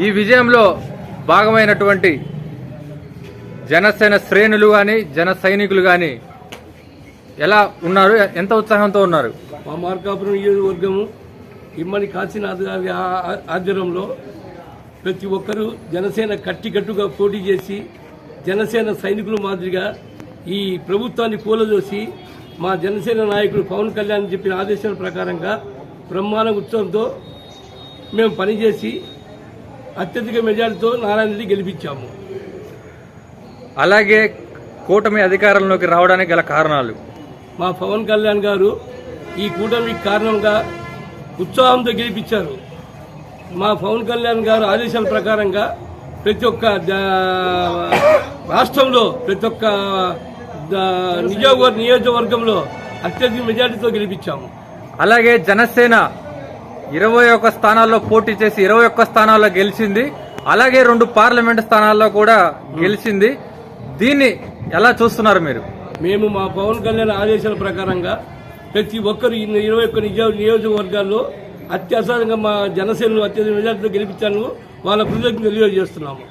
ఈ విజయంలో భాగమైనటువంటి జనసేన శ్రేణులు కానీ జన సైనికులు కానీ ఎలా ఉన్నారు? ఎంత ఉత్సాహంతో ఉన్నారు? మా మార్కాపురం నియోజకవర్గము ఇమ్మడి కాశీనాథ్ గారి ఆధ్వర్యంలో ప్రతి ఒక్కరూ జనసేన కట్టికట్టుగా పోటీ చేసి జనసేన సైనికుల మాదిరిగా ఈ ప్రభుత్వాన్ని కూలదోసి మా జనసేన నాయకుడు పవన్ కళ్యాణ్ చెప్పిన ఆదేశాల ప్రకారంగా బ్రహ్మాండ ఉత్సవంతో మేము పనిచేసి అత్యధిక మెజార్టీతో నారాయణ రెడ్డి గెలిపించాము. అలాగే కూటమి అధికారంలోకి రావడానికి గల కారణాలు. మా పవన్ కళ్యాణ్ గారు ఈ కూటమికి కారణంగా ఉత్సాహంతో గెలిపించారు. మా పవన్ కళ్యాణ్ గారు ఆదేశాల ప్రకారంగా ప్రతి ఒక్క రాష్ట్రంలో ప్రతి ఒక్క నియోజకవర్గ నియోజకవర్గంలో అత్యధిక మెజార్టీతో గెలిపించాము. అలాగే జనసేన ఇరవై ఒక్క స్థానాల్లో పోటీ చేసి ఇరవై ఒక్క స్థానాల్లో గెలిచింది. అలాగే రెండు పార్లమెంట్ స్థానాల్లో కూడా గెలిచింది. దీన్ని ఎలా చూస్తున్నారు మీరు? మేము మా పవన్ కళ్యాణ్ ఆదేశాల ప్రకారంగా ప్రతి ఒక్కరు ఇరవై ఒక్క నియోజకవర్గాల్లో అత్యవసరంగా మా జనసేనలు అత్యధిక మెజార్టీతో గెలిపించాను వాళ్ళ కృతజ్ఞతలు తెలియజేస్తున్నాము.